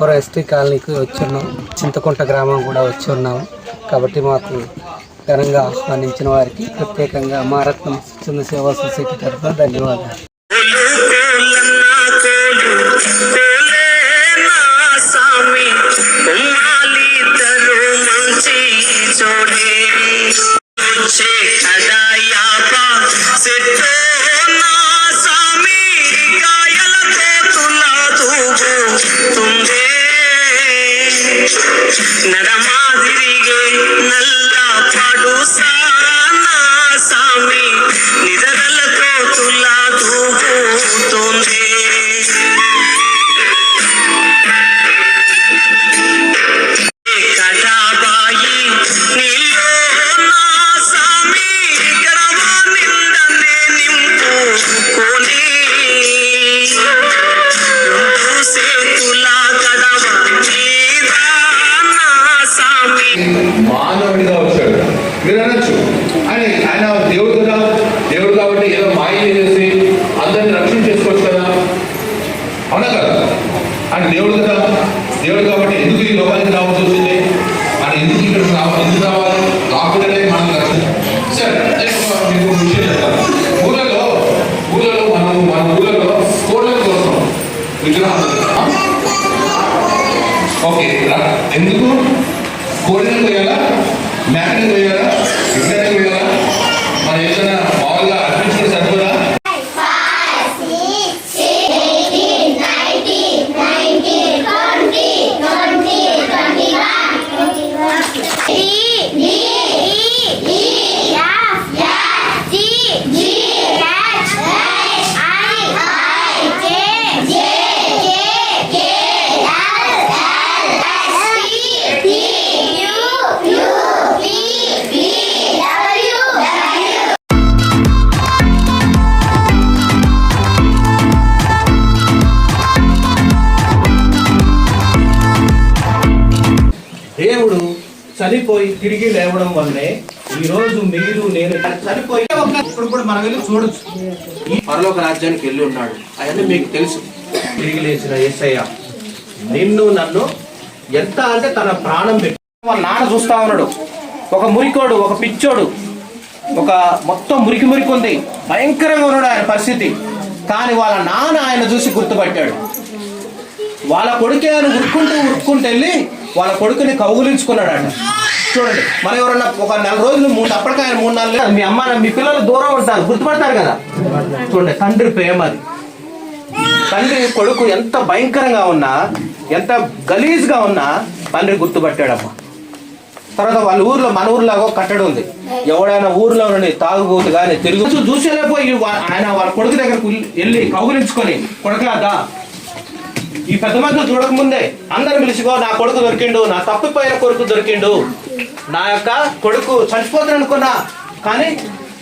Ramapuram ST కాలనీకి వచ్చున్నాం. చింతకుంట గ్రామం కూడా వచ్చి ఉన్నాము కాబట్టి మాకు ఘనంగా ఆహ్వానించిన వారికి ప్రత్యేకంగా మారత్నం చిన్న సేవా సొసైటీ తరఫున ధన్యవాదాలు. అవునా కదా ఆయన దేవుడు కదా. దేవుడు కాబట్టి ఎందుకు ఈ లోకానికి రావాల్సి వచ్చింది? ఆయన ఎందుకు ఇక్కడ రావాలి ఎందుకు రావాలి? రాకూడదే మనం రక్షణ సరే మీకు విషయం చెప్తాను. ఊళ్ళలో ఊళ్ళలో మనం మన ఊళ్ళలో కోళ్ళని కోరుతాం విగ్రహం ఓకే ఎందుకు? కోడిని వేయాలా మేకని వేయాలా విగ్రహాన్ని వేయాలా మన ఏదైనా చనిపోయి తిరిగి లేవడం వల్లే ఈ రోజు మీరు నేను చనిపోయి ఇప్పుడు కూడా మనం వెళ్ళి చూడొచ్చు. ఈ పరలోక రాజ్యానికి వెళ్ళి ఉన్నాడు. అవన్నీ మీకు తెలుసు. తిరిగి లేచిన యేసయ్య నిన్ను నన్ను ఎంత అంటే తన ప్రాణం పెట్టి వాళ్ళ నాన్న చూస్తా ఉన్నాడు. ఒక మురికోడు ఒక పిచ్చోడు ఒక మొత్తం మురికి మురికి ఉంది. భయంకరంగా ఉన్నాడు ఆయన పరిస్థితి. కానీ వాళ్ళ నాన్న ఆయన చూసి గుర్తుపట్టాడు. వాళ్ళ కొడుకే ఆయన ఉరుక్కుంటూ ఉరుక్కుంటూ వెళ్ళి వాళ్ళ కొడుకుని కౌగులించుకున్నాడట. చూడండి మనం ఎవరన్నా ఒక నెల రోజులు మూడు అప్పటికాయ మూడు నాలుగు మీ అమ్మ మీ పిల్లలు దూరం ఉంటారు గుర్తుపడతారు కదా? చూడండి తండ్రి ప్రేమ అది. తండ్రి కొడుకు ఎంత భయంకరంగా ఉన్నా ఎంత గలీజ్గా ఉన్నా తండ్రి గుర్తుపట్టాడమ్మ. తర్వాత వాళ్ళ ఊర్లో మన ఊర్లాగో కట్టడం ఉంది. ఎవడైనా ఊర్లో నుండి తాగుబోతు కానీ తిరుగు చూసేలేపోయి ఆయన వాళ్ళ కొడుకు దగ్గరకు వెళ్ళి కౌగులించుకొని కొడుకులాగా ఈ పెద్ద మధ్య చూడకముందే అందరు పిలుచుకో నా కొడుకు దొరికిండు నా తప్పిపోయిన కొడుకు దొరికిండు. నా యొక్క కొడుకు చచ్చిపోతాను అనుకున్నా కానీ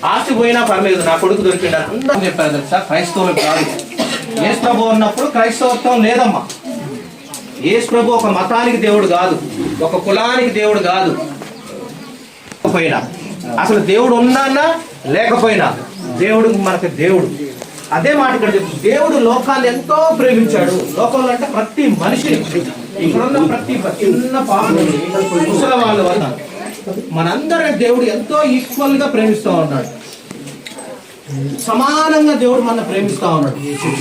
ఆస్తి పోయినా పర్లేదు నా కొడుకు దొరికిండు అని అందరూ చెప్పారు తెలుసా? క్రైస్తవులు కాదు. యేసు ప్రభు ఉన్నప్పుడు క్రైస్తవత్వం లేదమ్మా. యేసు ప్రభు ఒక మతానికి దేవుడు కాదు ఒక కులానికి దేవుడు కాదు. పోయినా అసలు దేవుడు ఉన్నానా? లేకపోయినా దేవుడు మనకి దేవుడు. అదే మాట ఇక్కడ చెప్తుంది. దేవుడు లోకాన్ని ఎంతో ప్రేమించాడు. లోకంలో అంటే ప్రతి మనిషిని. ఇక్కడున్న ప్రతి చిన్న పాప ముసల వాళ్ళ వల్ల మనందరిని దేవుడు ఎంతో ఈక్వల్గా ప్రేమిస్తూ ఉన్నాడు. సమానంగా దేవుడు మన ప్రేమిస్తూ ఉన్నాడు.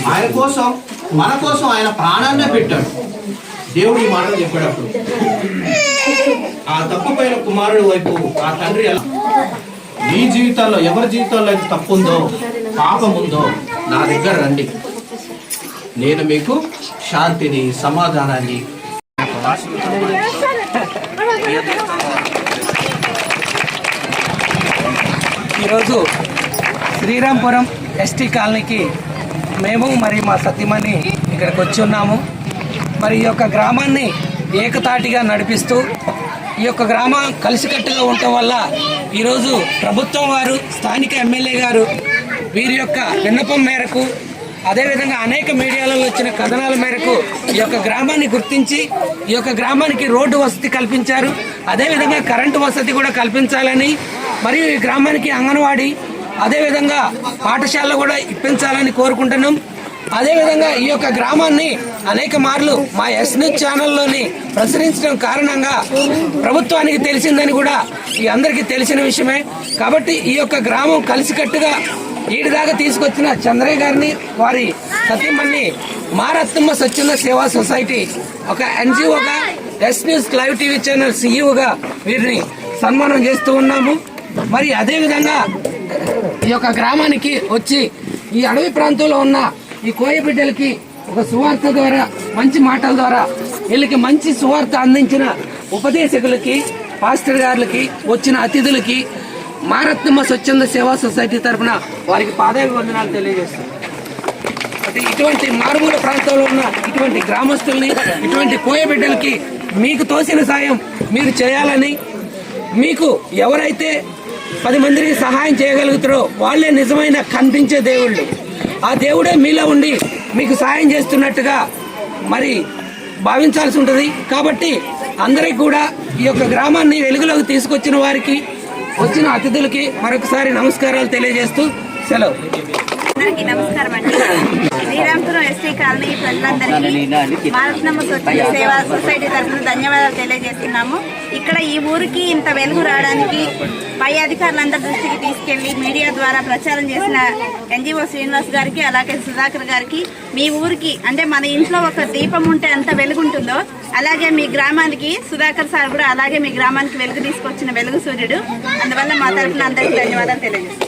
ఆయన కోసం మన కోసం ఆయన ప్రాణాన్నే పెట్టాడు. దేవుడు ఈ మాటలు చెప్పేటప్పుడు. ఆ తప్పుపైన కుమారుడు వైపు ఆ తండ్రి ఎలా? మీ జీవితాల్లో ఎవరి జీవితాల్లో అయితే తప్పు ఉందో పాపం ఉందో నా దగ్గర రండి. నేను మీకు శాంతిని సమాధానాన్ని ఈరోజు శ్రీరాంపురం ఎస్టీ కాలనీకి మేము మరి మా సతీమణి ఇక్కడికి వచ్చి ఉన్నాము. మరి ఈ యొక్క గ్రామాన్ని ఏకతాటిగా నడిపిస్తూ ఈ యొక్క గ్రామం కలిసికట్టుగా ఉండటం వల్ల ఈరోజు ప్రభుత్వం వారు స్థానిక ఎమ్మెల్యే గారు వీరి యొక్క విన్నపం మేరకు అదేవిధంగా అనేక మీడియాలో వచ్చిన కథనాల మేరకు ఈ యొక్క గ్రామాన్ని గుర్తించి ఈ యొక్క గ్రామానికి రోడ్డు వసతి కల్పించారు. అదేవిధంగా కరెంటు వసతి కూడా కల్పించాలని మరియు ఈ గ్రామానికి అంగన్వాడీ అదేవిధంగా పాఠశాల కూడా ఇప్పించాలని కోరుకుంటున్నాం. అదేవిధంగా ఈ యొక్క గ్రామాన్ని అనేక మార్లు మా ఎస్ న్యూస్ ఛానల్లోని ప్రచురించడం కారణంగా ప్రభుత్వానికి తెలిసిందని కూడా ఈ అందరికీ తెలిసిన విషయమే. కాబట్టి ఈ యొక్క గ్రామం కలిసికట్టుగా ఈడిదాకా తీసుకొచ్చిన చంద్రయ్య గారిని వారి సతీమణి మారత్తమ్మ స్వచ్ఛంద సేవా సొసైటీ ఒక ఎన్జిఓగా S news live TV channel సీఈఓగా వీరిని సన్మానం చేస్తూ ఉన్నాము. మరి అదేవిధంగా ఈ యొక్క గ్రామానికి వచ్చి ఈ అడవి ప్రాంతంలో ఉన్న ఈ కోయ బిడ్డలకి ఒక సువార్త ద్వారా మంచి మాటల ద్వారా వీళ్ళకి మంచి సువార్త అందించిన ఉపదేశకులకి పాస్టర్ గారులకి వచ్చిన అతిథులకి మారత్నమ్మ స్వచ్ఛంద సేవా సొసైటీ తరఫున వారికి పాదాభివందనాలు తెలియజేస్తాం అంటే ఇటువంటి మారుమూల ప్రాంతంలో ఉన్న ఇటువంటి గ్రామస్తుల్ని ఇటువంటి కోయ బిడ్డలకి మీకు తోసిన సాయం మీరు చేయాలని మీకు ఎవరైతే పది మందికి సహాయం చేయగలుగుతారో వాళ్ళే నిజమైన కనిపించే దేవుళ్ళు. ఆ దేవుడే మీలో ఉండి మీకు సహాయం చేస్తున్నట్టుగా మరి భావించాల్సి ఉంటుంది. కాబట్టి అందరికి కూడా ఈ యొక్క గ్రామాన్ని వెలుగులోకి తీసుకొచ్చిన వారికి వచ్చిన అతిథులకి మరొకసారి నమస్కారాలు తెలియజేస్తూ సెలవు. అందరికీ నమస్కారం అండి. శ్రీరాంపురం ఎస్టీ కాలనీ ప్రజలందరికీ భారతనమ్మ స్వచ్ఛంద సేవా సొసైటీ తరఫున ధన్యవాదాలు తెలియజేస్తున్నాము. ఇక్కడ ఈ ఊరికి ఇంత వెలుగు రావడానికి పై అధికారులందరి దృష్టికి తీసుకెళ్ళి మీడియా ద్వారా ప్రచారం చేసిన ఎన్జిఓ శ్రీనివాస్ గారికి అలాగే సుధాకర్ గారికి మీ ఊరికి అంటే మన ఇంట్లో ఒక దీపం ఉంటే ఎంత వెలుగుంటుందో అలాగే మీ గ్రామానికి సుధాకర్ సార్ కూడా అలాగే మీ గ్రామానికి వెలుగు తీసుకొచ్చిన వెలుగు సూర్యుడు. అందువల్ల మా తరఫున అందరికీ ధన్యవాదాలు తెలియజేస్తున్నాం